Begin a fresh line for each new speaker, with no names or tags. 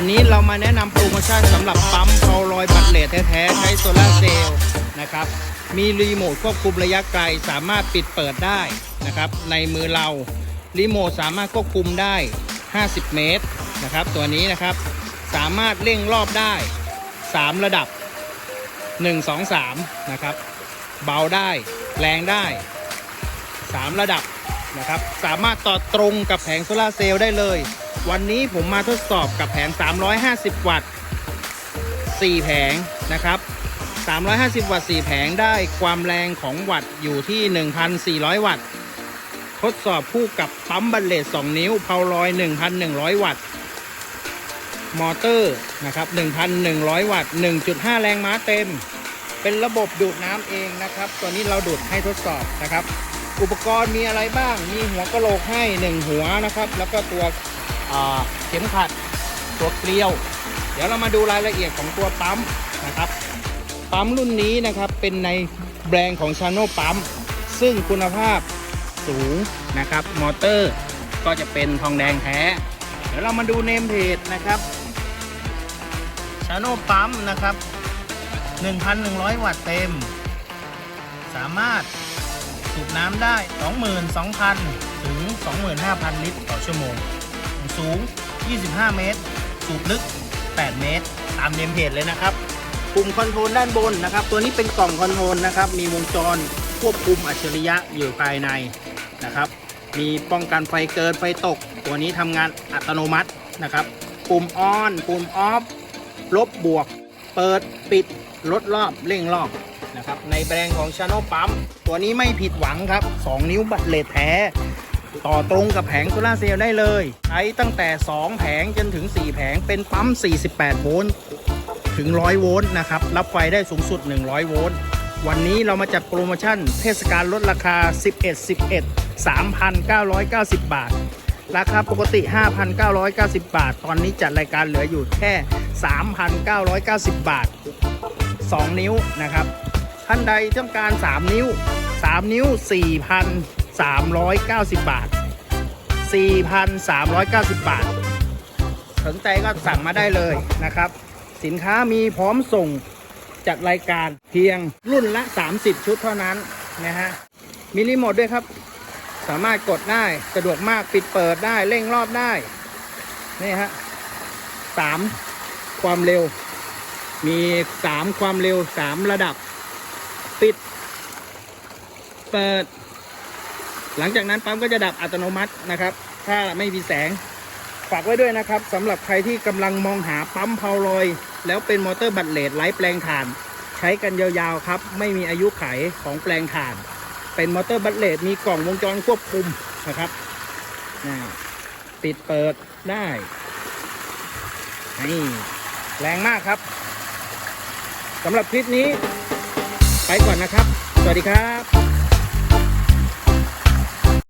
วันนี้เรามาแนะนำโปรโมชั่นสำหรับปั๊มเพาลอยบัตเลทแท้ๆ ใช้โซลาเซลล์นะครับ มีรีโมทควบคุมระยะไกลสามารถปิดเปิดได้นะครับ ในมือเรารีโมทสามารถควบคุมได้ 50 เมตรนะครับ ตัวนี้นะครับสามารถเร่งรอบได้ 3 ระดับ 1 2 3 นะครับ เบาได้แรงได้ 3 ระดับนะครับ สามารถต่อตรงกับแผงโซลาเซลล์ได้เลย วันนี้ผมมาทดสอบกับแผง 350 วัตต์ 4 แผงนะครับ 350 วัตต์ 4 แผงได้ความแรงของวัตต์อยู่ที่ 1,400 วัตต์ ทดสอบคู่กับปั๊มบัลเลต2 นิ้วเพาลอย 1,100 วัตต์ มอเตอร์นะครับ 1,100 วัตต์ 1.5 แรงม้าเต็ม เป็นระบบดูดน้ำเองนะครับ ตัวนี้เราดูดให้ทดสอบนะครับอุปกรณ์มีอะไรบ้าง มีหัวกะโหลกให้ 1 หัวนะครับ แล้วก็ตัว เข็มขัดตัวเกลียว เดี๋ยวเรามาดูรายละเอียดของตัวปั๊มนะครับปั๊มรุ่นนี้นะครับเป็นในแบรนด์ของชาโนปั๊มซึ่งคุณภาพสูงนะครับมอเตอร์ก็จะเป็นทองแดงแท้ เดี๋ยวเรามาดูเนมเพจนะครับชาโนปั๊มนะครับ 1,100 วัตต์เต็ม สามารถสูบน้ำได้ 22,000 ถึง 25,000 ลิตรต่อชั่วโมง สูง 25 เมตร สูบลึก 8 เมตร ตามเนมเพจเลยนะครับ ปุ่มคอนโทรลด้านบนนะครับ ตัวนี้เป็นกล่องคอนโทรลนะครับ มีวงจรควบคุมอัจฉริยะอยู่ภายในนะครับ มีป้องกันไฟเกินไฟตก ตัวนี้ทำงานอัตโนมัตินะครับ ปุ่มออน ปุ่มออฟ ลบบวก เปิดปิด ลดรอบ เร่งรอบนะครับ ในแบรนด์ของ Channel ปั๊ม ตัวนี้ไม่ผิดหวังครับ 2 นิ้วบัตรเลทแท้ ต่อตรงกับแผงโซลาเซลล์ได้เลย ใช้ตั้งแต่ 2 แผงจนถึง 4 แผงเป็นปั๊ม 48 โวลต์ถึง 100 โวลต์นะครับ รับไฟได้สูงสุด 100 โวลต์วันนี้เรามาจัดโปรโมชั่น เทศกาลลดราคา 11 11 3,990 บาท ราคาปกติ 5,990 บาท ตอนนี้จัดรายการเหลืออยู่แค่ 3,990 บาท 2 นิ้วนะครับ ท่านใดต้องการ 3 นิ้ว 3 นิ้ว 4,390 บาท 4,390 บาท สนใจก็สั่งมาได้เลยนะครับ สินค้ามีพร้อมส่งจัดรายการเพียงรุ่นละ 30 ชุดเท่านั้นนะฮะมีรีโมทด้วยครับ สามารถกดได้สะดวกมากปิดเปิดได้เร่งรอบได้ นี่ฮะสามความเร็ว มีสามความเร็วสามระดับ ปิด เปิด หลังจากนั้นปั๊มก็จะดับอัตโนมัตินะครับ ถ้าไม่มีแสงฝากไว้ด้วยนะครับสำหรับใครที่กำลังมองหาปั๊มเพาลอย แล้วเป็นมอเตอร์บัตเลตไร้แปลงถ่าน ใช้กันยาวๆครับ ไม่มีอายุไขของแปลงถ่าน เป็นมอเตอร์บัตเลตมีกล่องวงจรควบคุมนะครับปิดเปิดได้นี่แรงมากครับสำหรับคลิปนี้ ไปก่อนนะครับ สวัสดีครับ